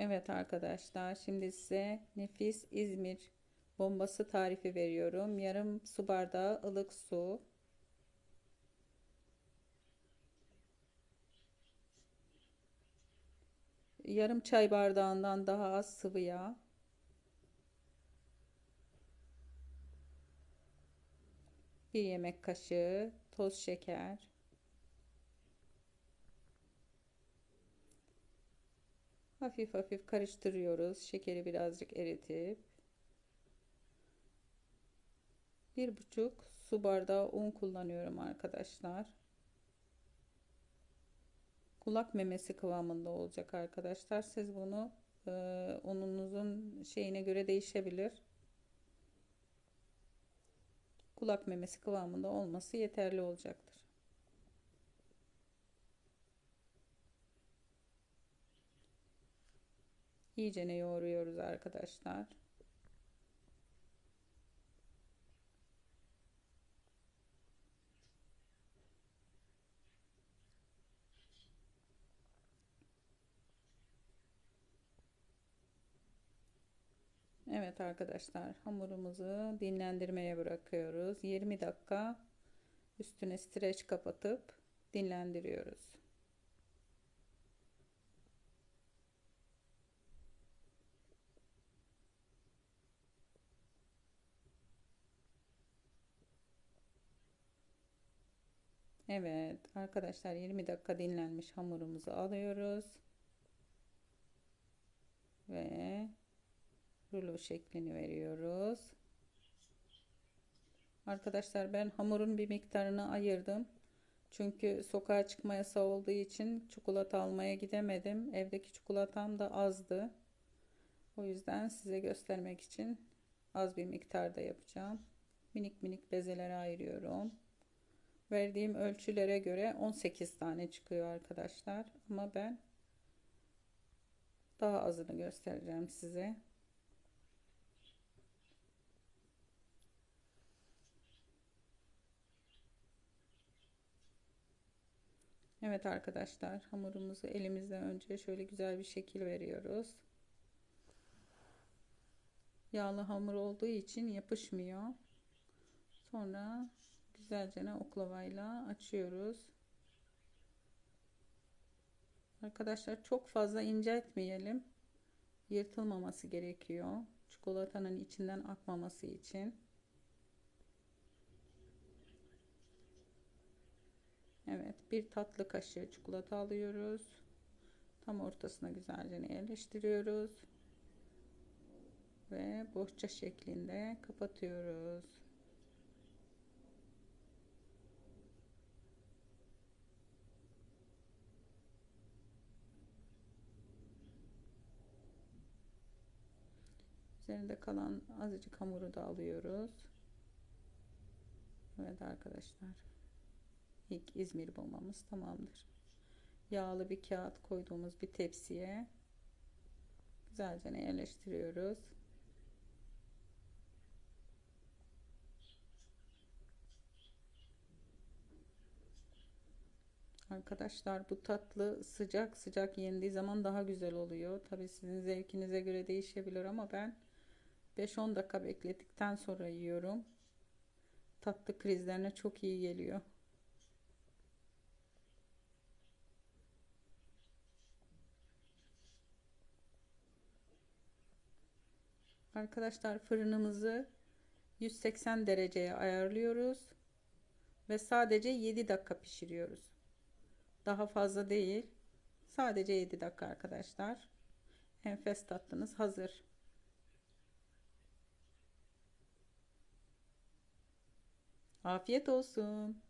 Evet arkadaşlar şimdi size nefis İzmir bombası tarifi veriyorum. Yarım su bardağı ılık su. Yarım çay bardağından daha az sıvı yağ. Bir yemek kaşığı toz şeker. Hafif hafif karıştırıyoruz. Şekeri birazcık eritip. Bir buçuk su bardağı un kullanıyorum arkadaşlar. Kulak memesi kıvamında olacak arkadaşlar. Siz bunu e, ununuzun şeyine göre değişebilir. Kulak memesi kıvamında olması yeterli olacaktır. İyicene yoğuruyoruz arkadaşlar. Evet arkadaşlar hamurumuzu dinlendirmeye bırakıyoruz. 20 dakika üstüne streç kapatıp dinlendiriyoruz. Evet arkadaşlar 20 dakika dinlenmiş hamurumuzu alıyoruz. Ve rulo şeklini veriyoruz. Arkadaşlar ben hamurun bir miktarını ayırdım. Çünkü sokağa çıkma yasağı olduğu için çikolata almaya gidemedim. Evdeki çikolatam da azdı. O yüzden size göstermek için az bir miktarda yapacağım. Minik minik bezelere ayırıyorum verdiğim ölçülere göre 18 tane çıkıyor arkadaşlar. Ama ben daha azını göstereceğim size. Evet arkadaşlar hamurumuzu elimizle önce şöyle güzel bir şekil veriyoruz. Yağlı hamur olduğu için yapışmıyor. Sonra güzelce oklavayla açıyoruz. Arkadaşlar çok fazla inceltmeyelim. Yırtılmaması gerekiyor. Çikolatanın içinden akmaması için. Evet bir tatlı kaşığı çikolata alıyoruz. Tam ortasına güzelce yerleştiriyoruz. Ve bohça şeklinde kapatıyoruz. Üzerinde kalan azıcık hamuru da alıyoruz. Evet arkadaşlar. İlk İzmir bulmamız tamamdır. Yağlı bir kağıt koyduğumuz bir tepsiye güzelce yerleştiriyoruz. Arkadaşlar bu tatlı sıcak sıcak yendiği zaman daha güzel oluyor. Tabi sizin zevkinize göre değişebilir ama ben 5-10 dakika beklettikten sonra yiyorum. Tatlı krizlerine çok iyi geliyor. Arkadaşlar fırınımızı 180 dereceye ayarlıyoruz ve sadece 7 dakika pişiriyoruz. Daha fazla değil. Sadece 7 dakika arkadaşlar. Enfes tatlınız hazır. Afiyet olsun.